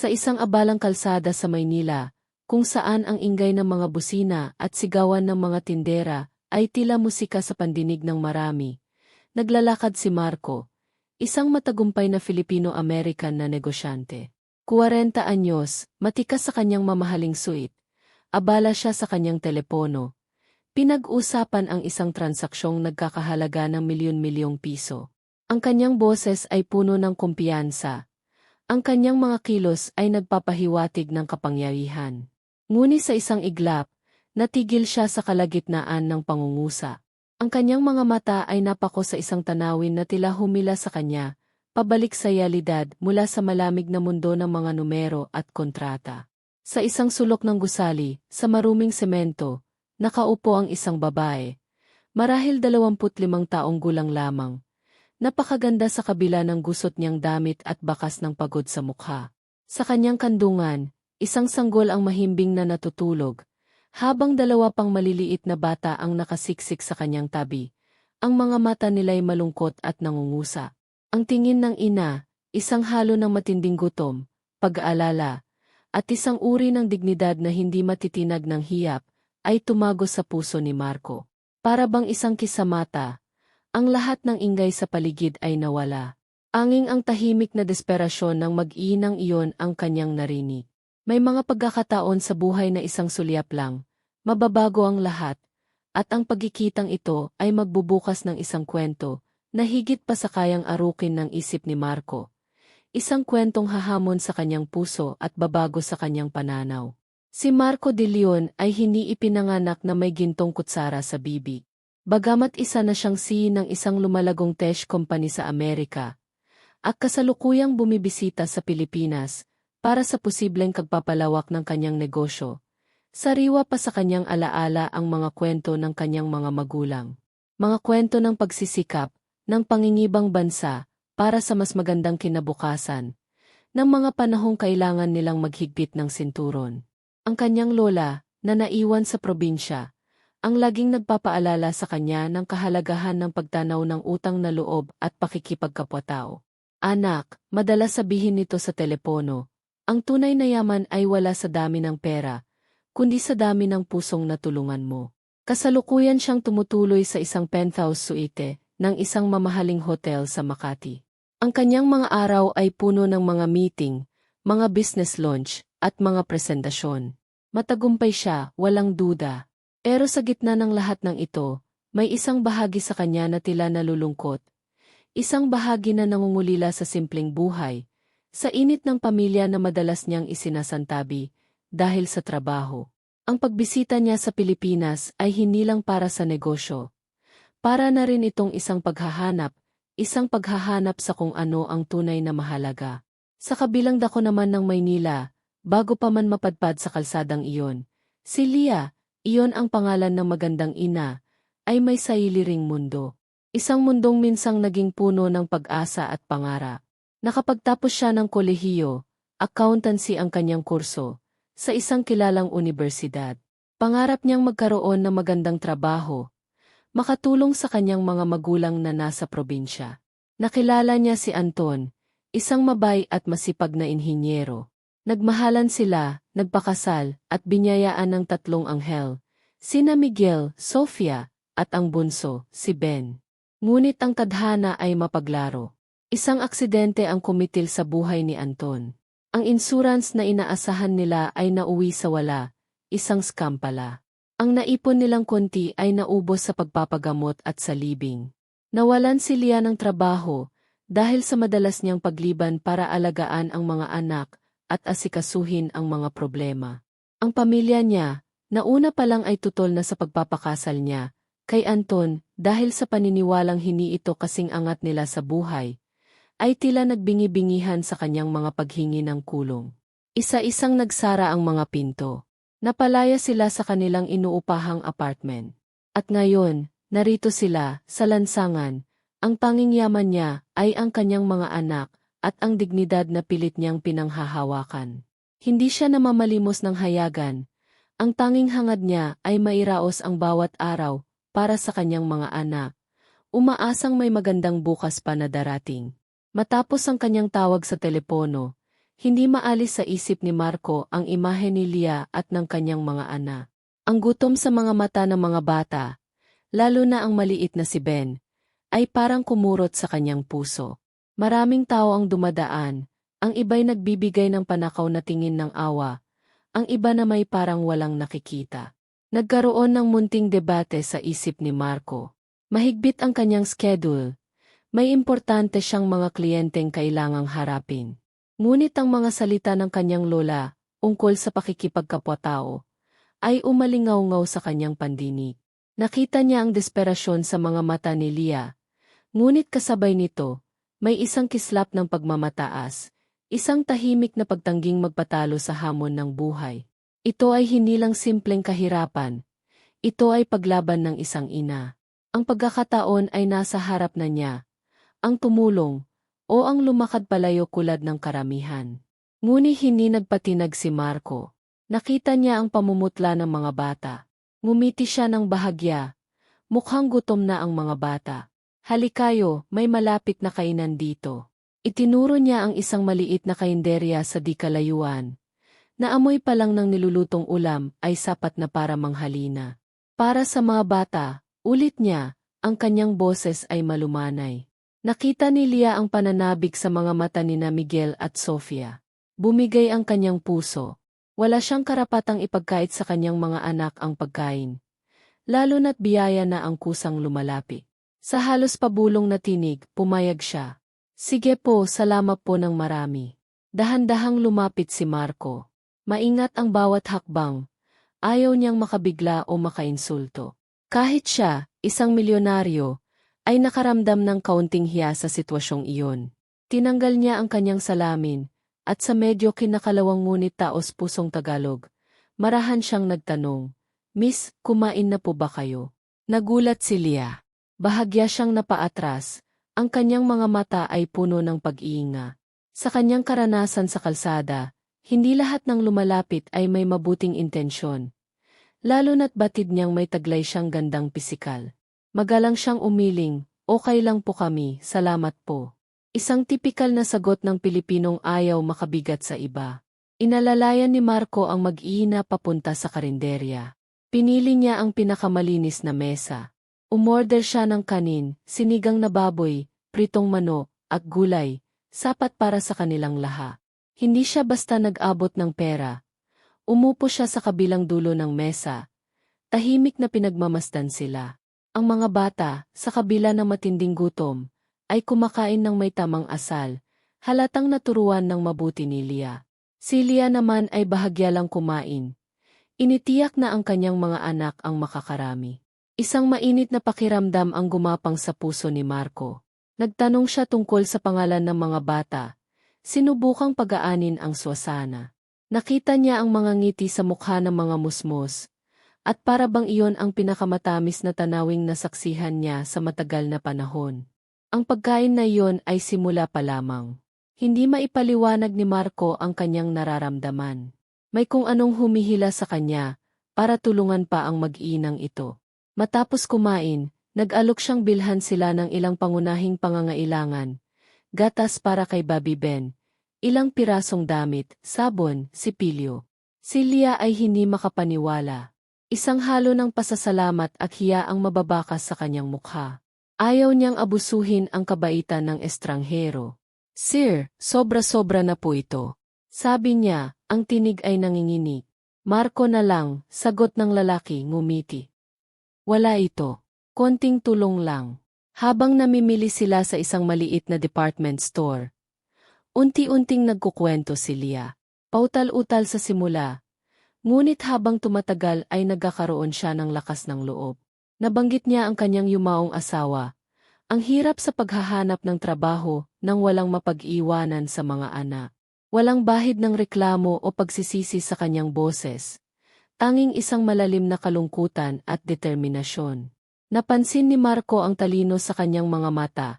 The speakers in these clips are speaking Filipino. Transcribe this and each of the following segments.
Sa isang abalang kalsada sa Maynila, kung saan ang ingay ng mga busina at sigawan ng mga tindera ay tila musika sa pandinig ng marami, naglalakad si Marco, isang matagumpay na Filipino-American na negosyante. 40 anyos, matikas sa kanyang mamahaling suit, abala siya sa kanyang telepono. Pinag-usapan ang isang transaksyong nagkakahalaga ng milyon-milyong piso. Ang kanyang boses ay puno ng kumpiyansa. Ang kanyang mga kilos ay nagpapahiwatig ng kapangyarihan. Ngunit sa isang iglap, natigil siya sa kalagitnaan ng pangungusa. Ang kanyang mga mata ay napako sa isang tanawin na tila humila sa kanya, pabalik sa realidad mula sa malamig na mundo ng mga numero at kontrata. Sa isang sulok ng gusali, sa maruming semento, nakaupo ang isang babae. Marahil 25 taong gulang lamang. Napakaganda sa kabila ng gusot niyang damit at bakas ng pagod sa mukha. Sa kanyang kandungan, Isang sanggol ang mahimbing na natutulog, habang dalawa pang maliliit na bata ang nakasiksik sa kanyang tabi. Ang mga mata nila'y malungkot at nangungusa. Ang tingin ng ina, isang halo ng matinding gutom, pag-aalala, at isang uri ng dignidad na hindi matitinag ng hiyap, ay tumago sa puso ni Marco. Para bang isang kisamata, ang lahat ng ingay sa paligid ay nawala. Anging ang tahimik na desperasyon ng mag-iinang iyon ang kanyang narinig. May mga pagkakataon sa buhay na isang sulyap lang, mababago ang lahat, at ang pagkikitang ito ay magbubukas ng isang kwento na higit pa sa kayang arukin ng isip ni Marco. Isang kwentong hahamon sa kanyang puso at babago sa kanyang pananaw. Si Marco de Leon ay hindi ipinanganak na may gintong kutsara sa bibig. Bagamat isa na siyang CEO ng isang lumalagong tesh company sa Amerika, at kasalukuyang bumibisita sa Pilipinas, para sa posibleng kagpapalawak ng kanyang negosyo. Sariwa pa sa kanyang alaala ang mga kwento ng kanyang mga magulang. Mga kwento ng pagsisikap, ng pangingibang bansa, para sa mas magandang kinabukasan, ng mga panahong kailangan nilang maghigpit ng sinturon. Ang kanyang lola, na naiwan sa probinsya, ang laging nagpapaalala sa kanya ng kahalagahan ng pagtanaw ng utang na loob at pakikipagkapwa-tao. Anak, madalas sabihin nito sa telepono, ang tunay na yaman ay wala sa dami ng pera, kundi sa dami ng pusong natulungan mo. Kasalukuyan siyang tumutuloy sa isang penthouse suite ng isang mamahaling hotel sa Makati. Ang kanyang mga araw ay puno ng mga meeting, mga business launch, at mga presentasyon. Matagumpay siya, walang duda. Pero sa gitna ng lahat ng ito, may isang bahagi sa kanya na tila nalulungkot. Isang bahagi na nangungulila sa simpleng buhay, sa init ng pamilya na madalas niyang isinasantabi, dahil sa trabaho. Ang pagbisita niya sa Pilipinas ay hindi lang para sa negosyo. Para na rin itong isang paghahanap, isang paghahanap sa kung ano ang tunay na mahalaga. Sa kabilang dako naman ng Maynila, bago pa man mapadpad sa kalsadang iyon, si Lia, iyon ang pangalan ng magandang ina, ay may sarili ring mundo. Isang mundong minsang naging puno ng pag-asa at pangarap. Nakapagtapos siya ng kolehiyo, accountancy ang kanyang kurso, sa isang kilalang universidad. Pangarap niyang magkaroon ng magandang trabaho, makatulong sa kanyang mga magulang na nasa probinsya. Nakilala niya si Anton, isang mabay at masipag na inhinyero. Nagmahalan sila, nagpakasal, at binyayaan ng tatlong anghel, sina Miguel, Sofia, at ang bunso, si Ben. Ngunit ang tadhana ay mapaglaro. Isang aksidente ang kumitil sa buhay ni Anton. Ang insurance na inaasahan nila ay nauwi sa wala, isang scam pala. Ang naipon nilang konti ay naubos sa pagpapagamot at sa libing. Nawalan si Lia ng trabaho dahil sa madalas niyang pagliban para alagaan ang mga anak at asikasuhin ang mga problema. Ang pamilya niya, nauna pa lang ay tutol na sa pagpapakasal niya, kay Anton dahil sa paniniwalang hini ito kasing angat nila sa buhay, ay tila nagbingi-bingihan sa kanyang mga paghingi ng kulong. Isa-isang nagsara ang mga pinto. Napalaya sila sa kanilang inuupahang apartment. At ngayon, narito sila, sa lansangan, ang tanging yaman niya ay ang kanyang mga anak at ang dignidad na pilit niyang pinanghahawakan. Hindi siya namamalimos ng hayagan. Ang tanging hangad niya ay mairaos ang bawat araw para sa kanyang mga anak. Umaasang may magandang bukas pa na darating. Matapos ang kanyang tawag sa telepono, Hindi maalis sa isip ni Marco ang imahe ni Lia at ng kanyang mga anak. Ang gutom sa mga mata ng mga bata, lalo na ang maliit na si Ben, ay parang kumurot sa kanyang puso. Maraming tao ang dumadaan, ang iba'y nagbibigay ng panakaw na tingin ng awa, ang iba na may parang walang nakikita. Nagkaroon ng munting debate sa isip ni Marco. Mahigpit ang kanyang schedule. May importante siyang mga kliyenteng kailangang harapin. Ngunit ang mga salita ng kanyang lola, ungkol sa pakikipagkapwa-tao, ay umalingaw-ngaw sa kanyang pandinig. Nakita niya ang desperasyon sa mga mata ni Lia. Ngunit kasabay nito, may isang kislap ng pagmamataas, isang tahimik na pagtangging magpatalo sa hamon ng buhay. Ito ay hindi lang simpleng kahirapan. Ito ay paglaban ng isang ina. Ang pagkakataon ay nasa harap na niya. Ang tumulong, o ang lumakad palayo kulad ng karamihan. Ngunit hindi nagpatinag si Marco. Nakita niya ang pamumutla ng mga bata. Ngumiti siya ng bahagya. Mukhang gutom na ang mga bata. Halikayo, may malapit na kainan dito. Itinuro niya ang isang maliit na kainderya sa di kalayuan. Naamoy pa lang ng nilulutong ulam ay sapat na para manghalina. Para sa mga bata, ulit niya, ang kanyang boses ay malumanay. Nakita ni Lia ang pananabik sa mga mata ni na Miguel at Sofia. Bumigay ang kanyang puso. Wala siyang karapatang ipagkait sa kanyang mga anak ang pagkain. Lalo na't biyaya na ang kusang lumalapit. Sa halos pabulong na tinig, pumayag siya. Sige po, salamat po ng marami. Dahan-dahang lumapit si Marco. Maingat ang bawat hakbang. Ayaw niyang makabigla o makainsulto. Kahit siya, isang milyonaryo, ay nakaramdam ng kaunting hiya sa sitwasyong iyon. Tinanggal niya ang kanyang salamin, at sa medyo kinakalawang ngunit taos pusong Tagalog, marahan siyang nagtanong, Miss, kumain na po ba kayo? Nagulat si Lia. Bahagya siyang napaatras, ang kanyang mga mata ay puno ng pag-iinga. Sa kanyang karanasan sa kalsada, hindi lahat ng lumalapit ay may mabuting intensyon. Lalo na't batid niyang may taglay siyang gandang pisikal. Magalang siyang umiling, okay lang po kami, salamat po. Isang tipikal na sagot ng Pilipinong ayaw makabigat sa iba. Inalalayan ni Marco ang mag-iina papunta sa karinderya. Pinili niya ang pinakamalinis na mesa. Umorder siya ng kanin, sinigang na baboy, pritong manok, at gulay, sapat para sa kanilang laha. Hindi siya basta nag-abot ng pera. Umupo siya sa kabilang dulo ng mesa. Tahimik na pinagmamasdan sila. Ang mga bata, sa kabila ng matinding gutom, ay kumakain ng may tamang asal, halatang naturuan ng mabuti ni Lia. Si Lia naman ay bahagya lang kumain. Initiyak na ang kanyang mga anak ang makakarami. Isang mainit na pakiramdam ang gumapang sa puso ni Marco. Nagtanong siya tungkol sa pangalan ng mga bata. Sinubukang pagaanin ang swasana. Nakita niya ang mga ngiti sa mukha ng mga musmos, at para bang iyon ang pinakamatamis na tanawing nasaksihan niya sa matagal na panahon. Ang pagkain na iyon ay simula pa lamang. Hindi maipaliwanag ni Marco ang kanyang nararamdaman. May kung anong humihila sa kanya, para tulungan pa ang mag-inang ito. Matapos kumain, nag-alok siyang bilhan sila ng ilang pangunahing pangangailangan. Gatas para kay Bobby Ben, ilang pirasong damit, sabon, sipilyo. Si Lia ay hindi makapaniwala. Isang halo ng pasasalamat at hiya ang mababakas sa kanyang mukha. Ayaw niyang abusuhin ang kabaitan ng estranghero. Sir, sobra-sobra na po ito. Sabi niya, ang tinig ay nanginginig. Marco na lang, sagot ng lalaki ngumiti. Wala ito. Konting tulong lang. Habang namimili sila sa isang maliit na department store, unti-unting nagkukwento si Lia. Pautal-utal sa simula, Ngunit habang tumatagal ay nagkakaroon siya ng lakas ng loob. Nabanggit niya ang kanyang yumaong asawa. Ang hirap sa paghahanap ng trabaho nang walang mapag-iwanan sa mga anak. Walang bahid ng reklamo o pagsisisi sa kanyang boses. Tanging isang malalim na kalungkutan at determinasyon. Napansin ni Marco ang talino sa kanyang mga mata,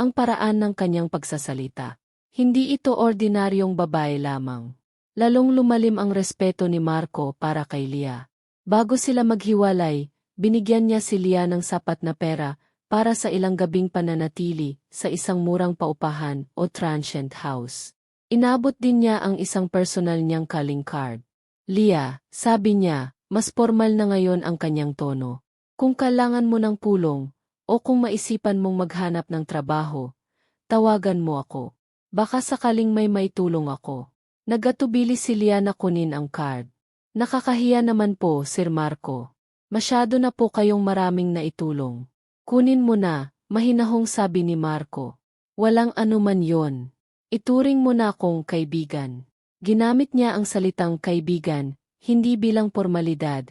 ang paraan ng kanyang pagsasalita. Hindi ito ordinaryong babae lamang. Lalong lumalim ang respeto ni Marco para kay Lia. Bago sila maghiwalay, binigyan niya si Lia ng sapat na pera para sa ilang gabing pananatili sa isang murang paupahan o transient house. Inabot din niya ang isang personal niyang calling card. Lia, sabi niya, mas formal na ngayon ang kanyang tono. Kung kailangan mo ng pulong, o kung maisipan mong maghanap ng trabaho, tawagan mo ako. Baka sakaling may maitulong ako. Nagatubili si Lia na kunin ang card. Nakakahiya naman po, Sir Marco. Masyado na po kayong maraming naitulong. Kunin mo na, mahinahong sabi ni Marco. Walang anuman yon. Ituring mo na akong kaibigan. Ginamit niya ang salitang kaibigan, hindi bilang formalidad,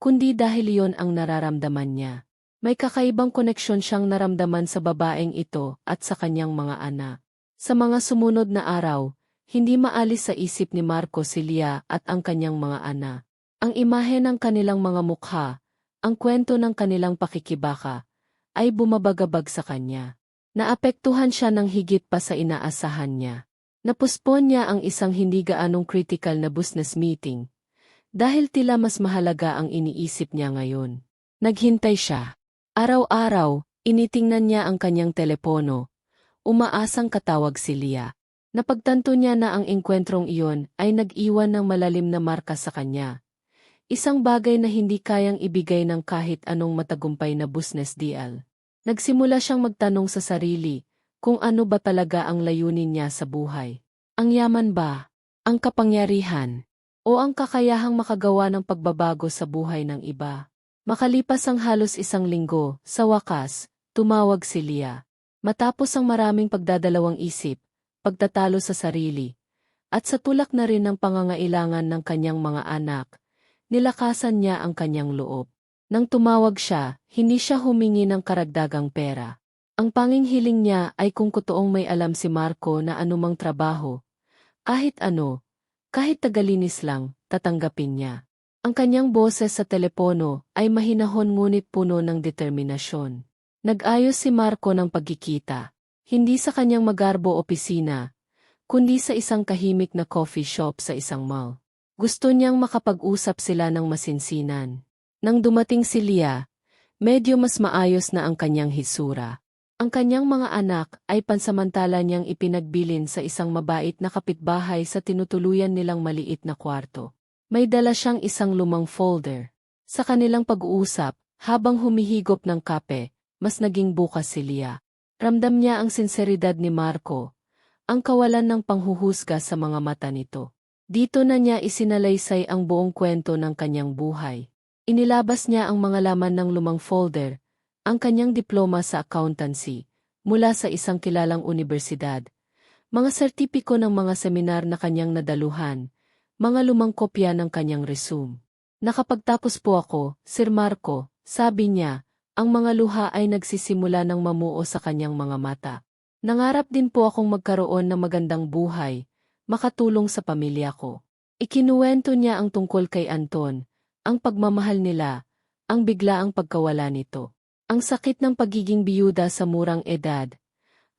kundi dahil iyon ang nararamdaman niya. May kakaibang koneksyon siyang naramdaman sa babaeng ito at sa kanyang mga anak. Sa mga sumunod na araw, hindi maalis sa isip ni Marco Celia at ang kanyang mga anak. Ang imahe ng kanilang mga mukha, ang kwento ng kanilang pakikibaka, ay bumabagabag sa kanya. Naapektuhan siya ng higit pa sa inaasahan niya. Napuspon niya ang isang hindi gaanong critical na business meeting. Dahil tila mas mahalaga ang iniisip niya ngayon. Naghintay siya. Araw-araw, initingnan niya ang kanyang telepono. Umaasang katawag si Lia. Napagtanto niya na ang engkwentrong iyon ay nag-iwan ng malalim na marka sa kanya. Isang bagay na hindi kayang ibigay ng kahit anong matagumpay na business deal. Nagsimula siyang magtanong sa sarili kung ano ba talaga ang layunin niya sa buhay. Ang yaman ba? Ang kapangyarihan? O ang kakayahang makagawa ng pagbabago sa buhay ng iba? Makalipas ang halos isang linggo, sa wakas, tumawag si Lia. Matapos ang maraming pagdadalawang isip, pagtatalo sa sarili, at sa tulak na rin ng pangangailangan ng kanyang mga anak, nilakasan niya ang kanyang loob. Nang tumawag siya, hindi siya humingi ng karagdagang pera. Ang panging hiling niya ay kung kutoong may alam si Marco na anumang trabaho. Kahit ano, kahit tagalinis lang, tatanggapin niya. Ang kanyang boses sa telepono ay mahinahon ngunit puno ng determinasyon. Nag-ayos si Marco ng pagkikita. Hindi sa kanyang magarbo opisina, kundi sa isang kahimik na coffee shop sa isang mall. Gusto niyang makapag-usap sila ng masinsinan. Nang dumating si Lia, medyo mas maayos na ang kanyang hisura. Ang kanyang mga anak ay pansamantala niyang ipinagbilin sa isang mabait na kapitbahay sa tinutuluyan nilang maliit na kwarto. May dala siyang isang lumang folder. Sa kanilang pag-uusap, habang humihigop ng kape, mas naging bukas si Lia. Ramdam niya ang sinseridad ni Marco, ang kawalan ng panghuhusga sa mga mata nito. Dito na niya isinalaysay ang buong kwento ng kanyang buhay. Inilabas niya ang mga laman ng lumang folder, ang kanyang diploma sa accountancy, mula sa isang kilalang universidad, mga sertipiko ng mga seminar na kanyang nadaluhan, mga lumang kopya ng kanyang resume. Nakapagtapos po ako, Sir Marco, sabi niya, ang mga luha ay nagsisimula ng mamuo sa kanyang mga mata. Nangarap din po akong magkaroon ng magandang buhay, makatulong sa pamilya ko. Ikinuwento niya ang tungkol kay Anton, ang pagmamahal nila, ang biglaang pagkawala nito. Ang sakit ng pagiging biyuda sa murang edad,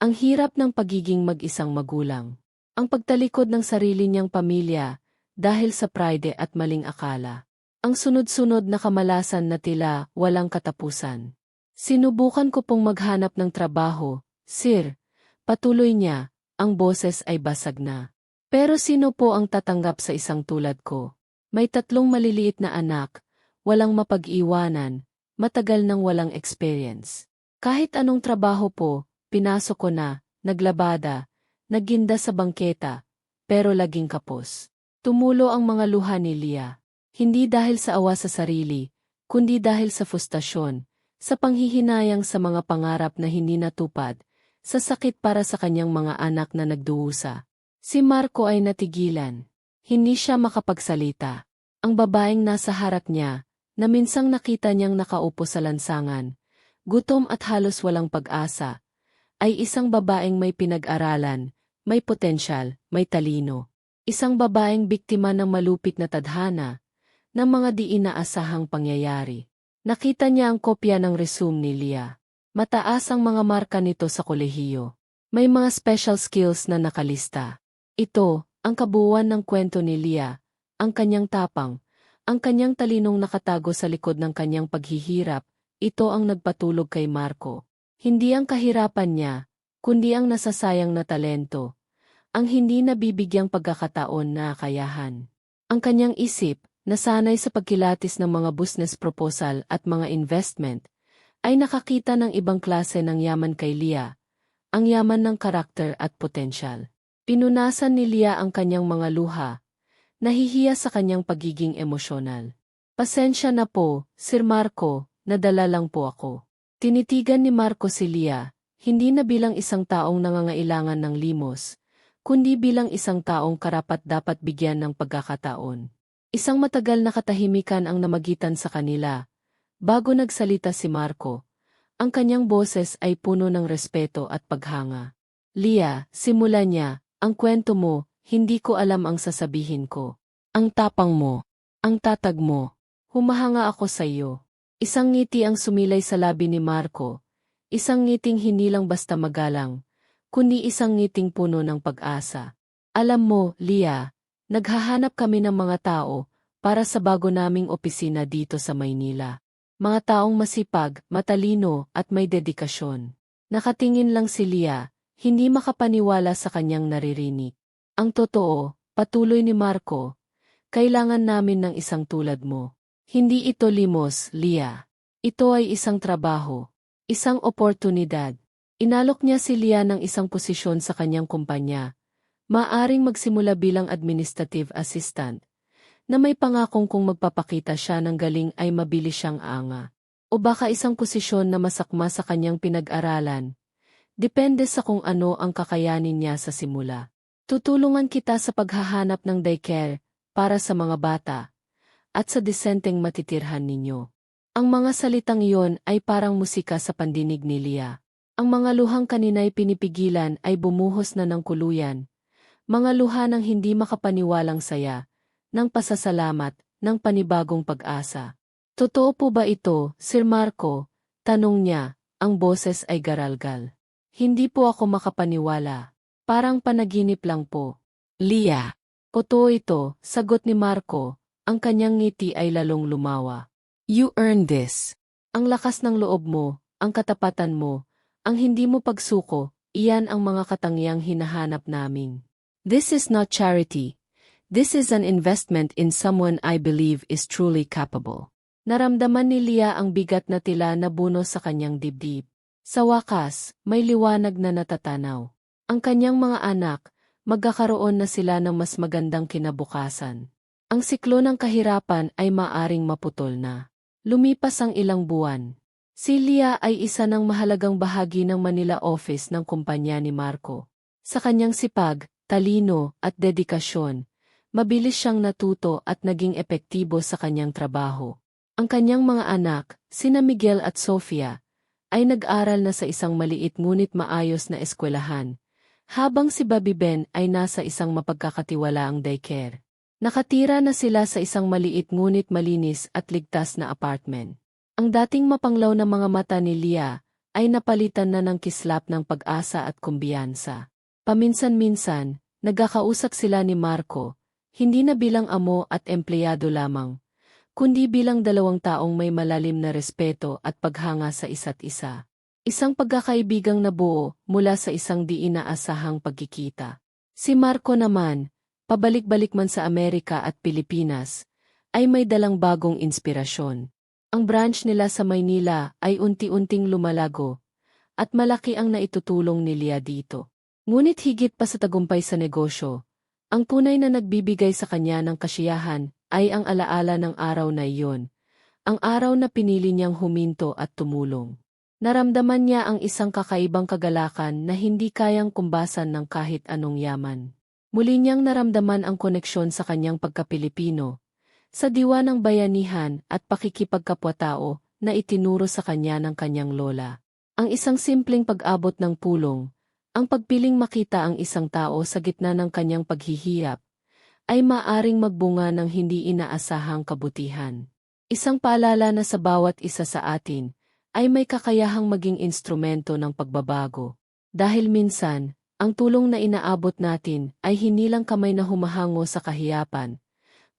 ang hirap ng pagiging mag-isang magulang, ang pagtalikod ng sarili niyang pamilya dahil sa pride at maling akala. Ang sunod-sunod na kamalasan na tila walang katapusan. Sinubukan ko pong maghanap ng trabaho, sir. Patuloy niya, ang boses ay basag na. Pero sino po ang tatanggap sa isang tulad ko? May tatlong maliliit na anak, walang mapag-iwanan, matagal nang walang experience. Kahit anong trabaho po, pinasok ko na, naglabada, nagginda sa bangketa, pero laging kapos. Tumulo ang mga luha ni Lia. Hindi dahil sa awa sa sarili, kundi dahil sa frustasyon, sa panghihinayang sa mga pangarap na hindi natupad, sa sakit para sa kanyang mga anak na nagduhusa. Si Marco ay natigilan. Hindi siya makapagsalita. Ang babaeng nasa harap niya, na minsang nakita niyang nakaupo sa lansangan, gutom at halos walang pag-asa, ay isang babaeng may pinag-aralan, may potensyal, may talino. Isang babaeng biktima ng malupit na tadhana, ng mga di inaasahang pangyayari. Nakita niya ang kopya ng resume ni Lia. Mataas ang mga marka nito sa kolehiyo. May mga special skills na nakalista. Ito, ang kabuuan ng kwento ni Lia, ang kanyang tapang, ang kanyang talinong nakatago sa likod ng kanyang paghihirap, ito ang nagpatulog kay Marco. Hindi ang kahirapan niya, kundi ang nasasayang na talento, ang hindi nabibigyang pagkakataon na kayahan. Ang kanyang isip, nasanay sa pagkilatis ng mga business proposal at mga investment, ay nakakita ng ibang klase ng yaman kay Lia, ang yaman ng karakter at potensyal. Pinunasan ni Lia ang kanyang mga luha, nahihiya sa kanyang pagiging emosyonal. Pasensya na po, Sir Marco, nadala lang po ako. Tinitigan ni Marco si Lia, hindi na bilang isang taong nangangailangan ng limos, kundi bilang isang taong karapat-dapat bigyan ng pagkakataon. Isang matagal na katahimikan ang namagitan sa kanila. Bago nagsalita si Marco, ang kanyang boses ay puno ng respeto at paghanga. Lia, simula niya, ang kwento mo, hindi ko alam ang sasabihin ko. Ang tapang mo, ang tatag mo, humahanga ako sa iyo. Isang ngiti ang sumilay sa labi ni Marco, isang ngiting hindi lang basta magalang, kundi isang ngiting puno ng pag-asa. Alam mo, Lia, naghahanap kami ng mga tao para sa bago naming opisina dito sa Maynila. Mga taong masipag, matalino, at may dedikasyon. Nakatingin lang si Lia, hindi makapaniwala sa kanyang naririnig. Ang totoo, patuloy ni Marco, kailangan namin ng isang tulad mo. Hindi ito limos, Lia. Ito ay isang trabaho, isang oportunidad, Inalok niya si Lia ng isang posisyon sa kanyang kumpanya. Maaring magsimula bilang administrative assistant, na may pangakong kung magpapakita siya ng galing ay mabilis siyang anga. O baka isang posisyon na masakma sa kanyang pinag-aralan. Depende sa kung ano ang kakayanin niya sa simula. Tutulungan kita sa paghahanap ng daycare para sa mga bata at sa disenteng matitirhan ninyo. Ang mga salitang iyon ay parang musika sa pandinig ni Lia. Ang mga luhang kanina'y pinipigilan ay bumuhos na ng kuluyan. Mga luha ng hindi makapaniwalang saya, ng pasasalamat, ng panibagong pag-asa. Totoo po ba ito, Sir Marco? Tanong niya, ang boses ay garalgal. Hindi po ako makapaniwala. Parang panaginip lang po. Lia. Totoo ito, sagot ni Marco, ang kanyang ngiti ay lalong lumawa. You earned this. Ang lakas ng loob mo, ang katapatan mo, ang hindi mo pagsuko, iyan ang mga katangiang hinahanap namin. This is not charity. This is an investment in someone I believe is truly capable. Naramdaman ni Lia ang bigat na tila na buno sa kanyang dibdib. Sa wakas, may liwanag na natatanaw. Ang kanyang mga anak, magkakaroon na sila ng mas magandang kinabukasan. Ang siklo ng kahirapan ay maaring maputol na. Lumipas ang ilang buwan. Si Lia ay isa ng mahalagang bahagi ng Manila office ng kumpanya ni Marco. Sa kanyang sipag, talino, at dedikasyon, mabilis siyang natuto at naging epektibo sa kanyang trabaho. Ang kanyang mga anak, sina Miguel at Sofia, ay nag-aral na sa isang maliit ngunit maayos na eskwelahan, habang si Bobby Ben ay nasa isang mapagkakatiwalaang daycare. Nakatira na sila sa isang maliit ngunit malinis at ligtas na apartment. Ang dating mapanglaw na mga mata ni Lia ay napalitan na ng kislap ng pag-asa at kumbiyansa. Paminsan-minsan, nagkakausap sila ni Marco, hindi na bilang amo at empleyado lamang, kundi bilang dalawang taong may malalim na respeto at paghanga sa isa't isa. Isang pagkakaibigang nabuo mula sa isang di inaasahang pagkikita. Si Marco naman, pabalik-balik man sa Amerika at Pilipinas, ay may dalang bagong inspirasyon. Ang branch nila sa Maynila ay unti-unting lumalago, at malaki ang naitutulong ni Lia dito. Ngunit higit pa sa tagumpay sa negosyo, ang tunay na nagbibigay sa kanya ng kasiyahan ay ang alaala ng araw na iyon, ang araw na pinili niyang huminto at tumulong. Naramdaman niya ang isang kakaibang kagalakan na hindi kayang kumbasan ng kahit anong yaman. Muli niyang naramdaman ang koneksyon sa kanyang pagka-Pilipino, sa diwa ng bayanihan at pakikipagkapwa-tao na itinuro sa kanya ng kanyang lola. Ang isang simpleng pag-abot ng pulong, ang pagpiling makita ang isang tao sa gitna ng kanyang paghihiyap, ay maaring magbunga ng hindi inaasahang kabutihan. Isang paalala na sa bawat isa sa atin, ay may kakayahang maging instrumento ng pagbabago. Dahil minsan, ang tulong na inaabot natin ay hindi lang kamay na humahango sa kahiyapan,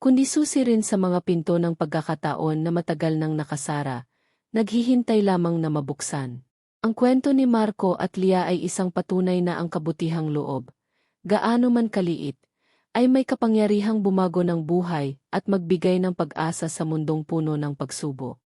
kundi susi rin sa mga pinto ng pagkakataon na matagal nang nakasara, naghihintay lamang na mabuksan. Ang kwento ni Marco at Lia ay isang patunay na ang kabutihang loob, gaano man kaliit, ay may kapangyarihang bumago ng buhay at magbigay ng pag-asa sa mundong puno ng pagsubo.